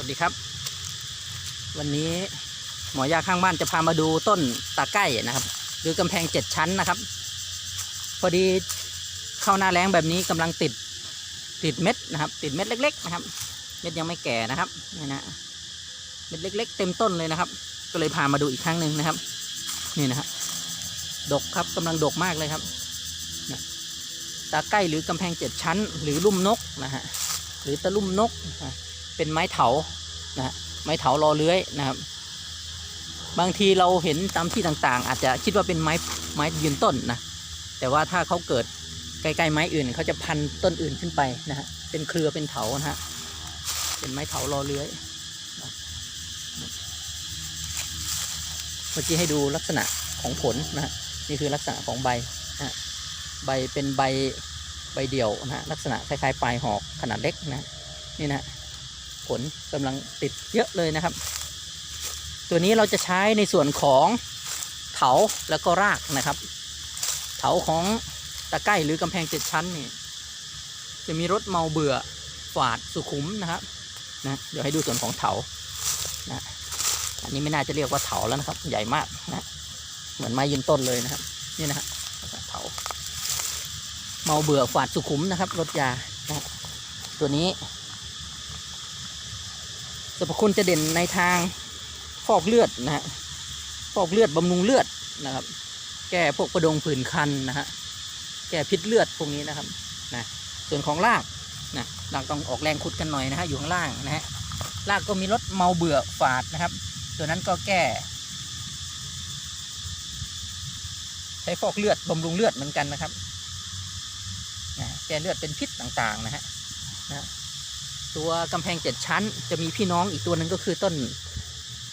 วัสดีครับ วันนี้หมอยาข้างบ้านจะพามาดูต้นตาใกล้นะครับ หรือกำแพงเจ็ดชั้นนะครับ พอดีเข้าหน้าแรงแบบนี้กำลังติดติดเม็ดนะครับ ติดเม็ดเล็ก ๆ นะครับ เม็ดยังไม่แก่นะครับนี่นะเม็ดเล็ก ๆ เต็มต้นเลยนะครับ ก็เลยพามาดูอีกครั้งหนึ่งนะครับ นี่นะฮะดกครับกำลังดกมากเลยครับตาใกล้หรือกำแพงเจ็ดชั้น หรือลุ่มนกนะฮะหรือตะลุ่มนกนะ เป็นไม้เถานะฮะไม้เถารอเลื้อยนะครับ บางทีเราเห็นตามที่ต่างๆ อาจจะคิดว่าเป็นไม้ไม้ยืนต้นนะแต่ว่าถ้าเขาเกิดใกล้ๆไม้อื่นเขาจะพันต้นอื่นขึ้นไปนะฮะเป็นเครือเป็นเถานะฮะเป็นไม้เถารอเลื้อยเมื่อกี้ให้ดูลักษณะของผลนะฮะนี่คือลักษณะของใบนะฮะใบเป็นใบใบเดี่ยวนะฮะลักษณะคล้ายๆปลายหอกขนาดเล็กนะนี่นะฮะ ผลกำลังติดเยอะเลยนะครับ ตัวนี้เราจะใช้ในส่วนของเถาแล้วก็รากนะครับ เถาของตะไคร้หรือกำแพงเจ็ดชั้นนี่จะมีรสเมาเบื่อฝาดสุขุมนะครับนะเดี๋ยวให้ดูส่วนของเถานะอันนี้ไม่น่าจะเรียกว่าเถาแล้วนะครับ ใหญ่มากนะเหมือนไม้ยืนต้นเลยนะครับ นี่นะฮะเถาเมาเบื่อฝาดสุขุมนะครับรสยานะตัวนี้ สรรพคุณจะเด่นในทางฟอกเลือดนะฮะฟอกเลือดบำรุงเลือดนะครับ แก้พวกประดงผื่นคันนะฮะแก้พิษเลือดพวกนี้นะครับนะส่วนของรากนะรากต้องออกแรงขุดกันหน่อยนะฮะอยู่ข้างล่างนะฮะรากก็มีรสเมาเบื่อฝาดนะครับ ตัวนั้นก็แก้ ใช้ฟอกเลือดบำรุงเลือดเหมือนกันนะครับนะแก้เลือดเป็นพิษต่างๆนะฮะนะ ตัวกำแพงเจ็ดชั้น จะมีพี่น้องอีกตัวหนึ่งก็คือต้น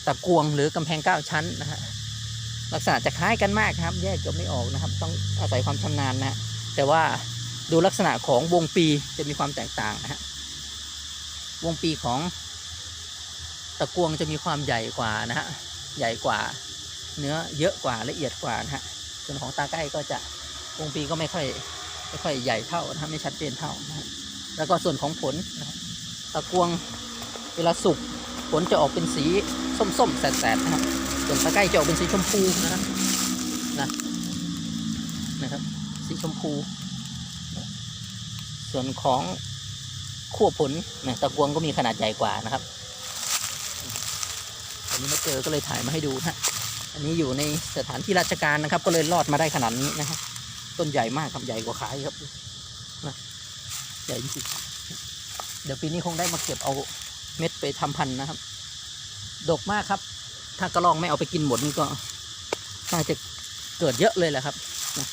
ตะกวงหรือกำแพงเก้าชั้นนะฮะลักษณะจะคล้ายกันมากครับ แยกเกือบไม่ออกนะครับ ต้องอาศัยความชำนาญนะฮะแต่ว่าดูลักษณะของวงปีจะมีความแตกต่างนะฮะวงปีของตะกวงจะมีความใหญ่กว่านะฮะใหญ่กว่าเนื้อเยอะกว่าละเอียดกว่านะฮะส่วนของตาใกล้ก็จะวงปีก็ไม่ค่อยไม่ค่อยใหญ่เท่านะฮะไม่ชัดเจนเท่านะฮะแล้วก็ส่วนของผลนะฮะ ตะกวงเวลาสุกผลจะออกเป็นสีส้มๆแสดๆนะครับส่วนตะไคร้จะออกเป็นสีชมพูนะครับนะนะครับ สีชมพู ส่วนของขั้วผลนะตะกวงก็มีขนาดใหญ่กว่านะครับอันนี้มาเจอก็เลยถ่ายมาให้ดูนะอันนี้อยู่ในสถานที่ราชการนะครับ ก็เลยรอดมาได้ขนาดนี้นะครับต้นใหญ่มากครับใหญ่กว่าขายครับนะใหญ่จริง เดี๋ยวปีนี้คงได้มาเก็บเอาเม็ดไปทำพันธุ์นะครับ ดกมากครับ ถ้ากระรองไม่เอาไปกินหมดนี่ก็น่าจะเกิดเยอะเลยแหละครับนะ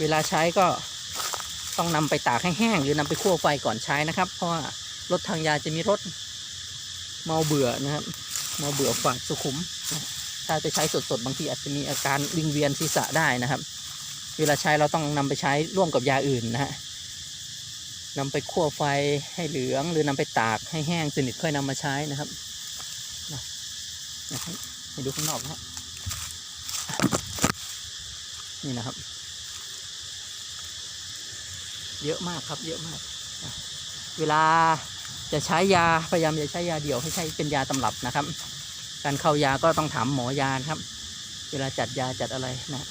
เวลาใช้ก็ต้องนำไปตากให้แห้งหรือนำไปคั่วไฟก่อนใช้นะครับ เพราะว่ารสทางยาจะมีรสเมาเบื่อนะครับ เมาเบื่อฝาดสุขุมนะถ้าไปใช้สดๆบางทีอาจจะมีอาการวิงเวียนศีรษะได้นะครับ เวลาใช้เราต้องนำไปใช้ร่วมกับยาอื่นนะฮะ นำไปคั่วไฟให้เหลือง หรือนำไปตากให้แห้งสนิทค่อยนำมาใช้นะครับให้ดูข้างนอกนะฮะนี่นะครับ เยอะมากครับ เยอะมาก เวลาจะใช้ยาพยายามอย่าใช้ยาเดี่ยวให้ใช้เป็นยาตำรับนะครับ การเข้ายาก็ต้องถามหมอยานครับ เวลาจัดยาจัดอะไรนะ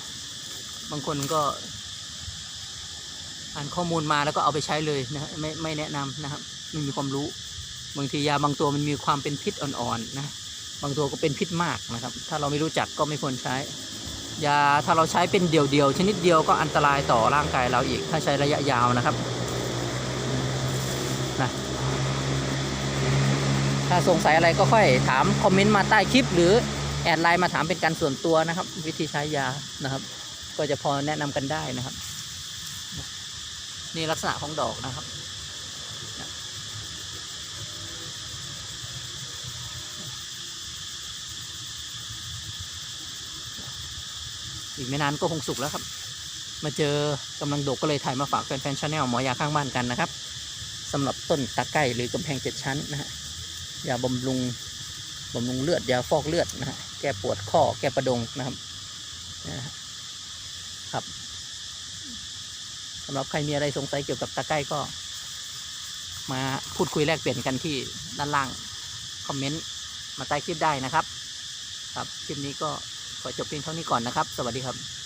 บางคนก็ อ่านข้อมูลมาแล้วก็เอาไปใช้เลยนะไม่ไม่แนะนำนะครับไม่มีความรู้ บางทียาบางตัวมันมีความเป็นพิษอ่อนๆนะบางตัวก็เป็นพิษมากนะครับ ถ้าเราไม่รู้จักก็ไม่ควรใช้ ยาถ้าเราใช้เป็นเดี่ยวๆชนิดเดียวก็อันตรายต่อร่างกายเราอีก ถ้าใช้ระยะยาวนะครับนะถ้าสงสัยอะไรก็ค่อยถามคอมเมนต์มาใต้คลิป หรือแอดไลน์มาถามเป็นการส่วนตัวนะครับ วิธีใช้ยานะครับ ก็จะพอแนะนำกันได้นะครับ นี่ลักษณะของดอกนะครับ อีกไม่นานก็คงสุกแล้วครับ มาเจอกำลังดกก็เลยถ่ายมาฝากแฟนๆชาแนลหมอยาข้างบ้านกันนะครับสำหรับต้นตะไคร้หรือกำแพงเจ็ดชั้นนะฮะยาบำรุงบำรุงเลือดยาฟอกเลือดนะฮะแก้ปวดข้อแก้ประดงนะครับนะฮะครับ สำหรับใครมีอะไรสงสัยเกี่ยวกับตะไคร้ก็ มาพูดคุยแลกเปลี่ยนกันที่ด้านล่าง คอมเมนต์มาใต้คลิปได้นะครับ ครับคลิปนี้ก็ขอจบเพียงเท่านี้ก่อนนะครับ สวัสดีครับ